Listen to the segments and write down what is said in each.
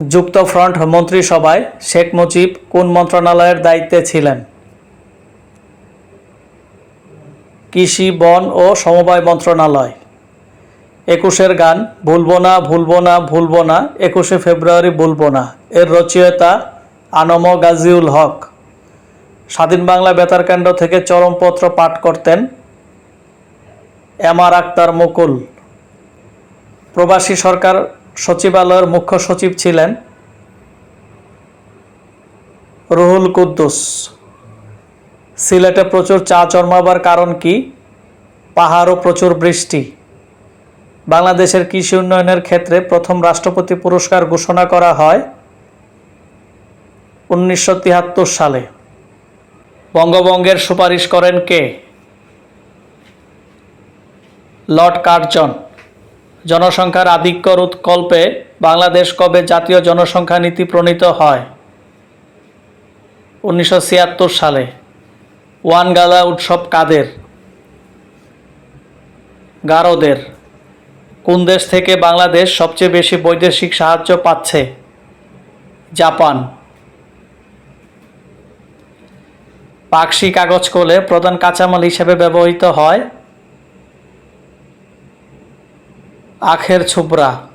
যুক্তফ্রন্ট মন্ত্রিসভায় শেখ মুজিব কোন মন্ত্রণালয়ের দায়িত্বে ছিলেন? কৃষি, বন ও সমবায় মন্ত্রণালয়। একুশের গান, ভুলবো না ভুলবো না ভুলবো না, একুশে ফেব্রুয়ারি ভুলবো না এর রচয়িতা আনম গাজিউল হক। স্বাধীন বাংলা বেতারকাণ্ড থেকে চরমপত্র পাঠ করতেন এম আর আক্তার মুকুল। প্রবাসী সরকার সচিবালয়ের মুখ্য সচিব ছিলেন রুহুল কুদ্দুস। সিলেটে প্রচুর চা জন্মাবার কারণ কি? পাহাড় ও প্রচুর বৃষ্টি। বাংলাদেশের কৃষি উন্নয়নের ক্ষেত্রে প্রথম রাষ্ট্রপতি পুরস্কার ঘোষণা করা হয় উনিশশো তিয়াত্তর সালে। বঙ্গবঙ্গের সুপারিশ করেন কে? Lord Curzon. জনসংখ্যার আধিক্য রোধকল্পে বাংলাদেশ কবে জাতীয় জনসংখ্যা নীতি প্রণীত হয়? উনিশশো ছিয়াত্তর সালে। ওয়ানগালা উৎসব কাদের? গারোদের। কোন দেশ থেকে বাংলাদেশ সবচেয়ে বেশি বৈদেশিক সাহায্য পাচ্ছে? জাপান। পাকশি কাগজ কলে প্রধান কাঁচামাল হিসেবে ব্যবহৃত হয় আখের ছুবরা।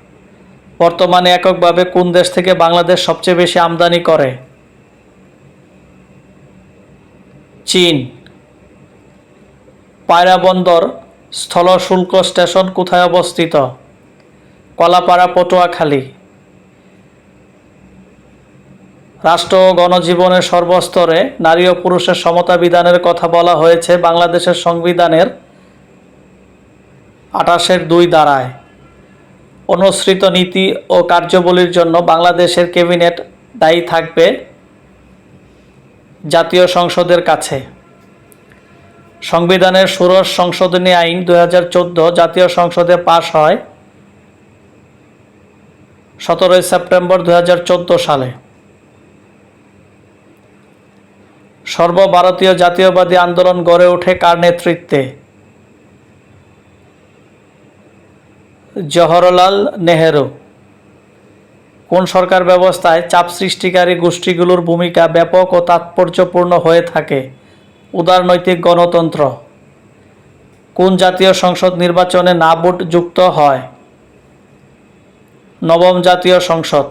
বর্তমানে এককভাবে কোন দেশ থেকে বাংলাদেশ সবচেয়ে বেশি আমদানি করে? চীন। পায়রা বন্দর স্থল শুল্ক স্টেশন কোথায় অবস্থিত? কলাপাড়া, পটুয়াখালী। রাষ্ট্র ও গণজীবনের সর্বস্তরে নারী ও পুরুষের সমতা বিধানের কথা বলা হয়েছে বাংলাদেশের সংবিধানের আঠাশের দুই দ্বারায় অনুসৃত নীতি ও কার্যাবলীর জন্য বাংলাদেশের ক্যাবিনেট দায়ী থাকবে জাতীয় সংসদের কাছে। সংবিধানের ষোড়শ সংশোধনী আইন দু হাজার চোদ্দ জাতীয় সংসদে পাশ হয় সতেরোই সেপ্টেম্বর দু হাজার চোদ্দ সালে। সর্বভারতীয় জাতীয়বাদী আন্দোলন গড়ে ওঠে কার নেতৃত্বে? জওহরলাল নেহেরু। কোন সরকার ব্যবস্থায় চাপ সৃষ্টিকারী গোষ্ঠীগুলোর ভূমিকা ব্যাপক ও তাৎপর্যপূর্ণ হয়ে থাকে? উদারনৈতিক গণতন্ত্র। কোন জাতীয় সংসদ নির্বাচনে না ভোট যুক্ত হয়? নবম জাতীয় সংসদ।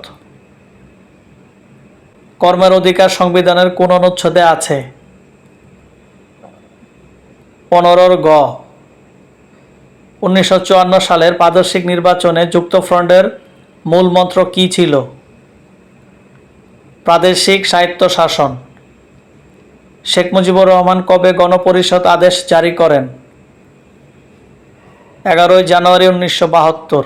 কর্মের অধিকার সংবিধানের কোন অনুচ্ছেদে আছে? পনেরোর গ। উনিশশো চুয়ান্ন সালের প্রাদেশিক নির্বাচনে যুক্তফ্রন্টের মূল মন্ত্র কী ছিল? প্রাদেশিক সাহিত্য শাসন। শেখ মুজিবুর রহমান কবে গণপরিষদ আদেশ জারি করেন? এগারোই জানুয়ারি উনিশশো বাহাত্তর।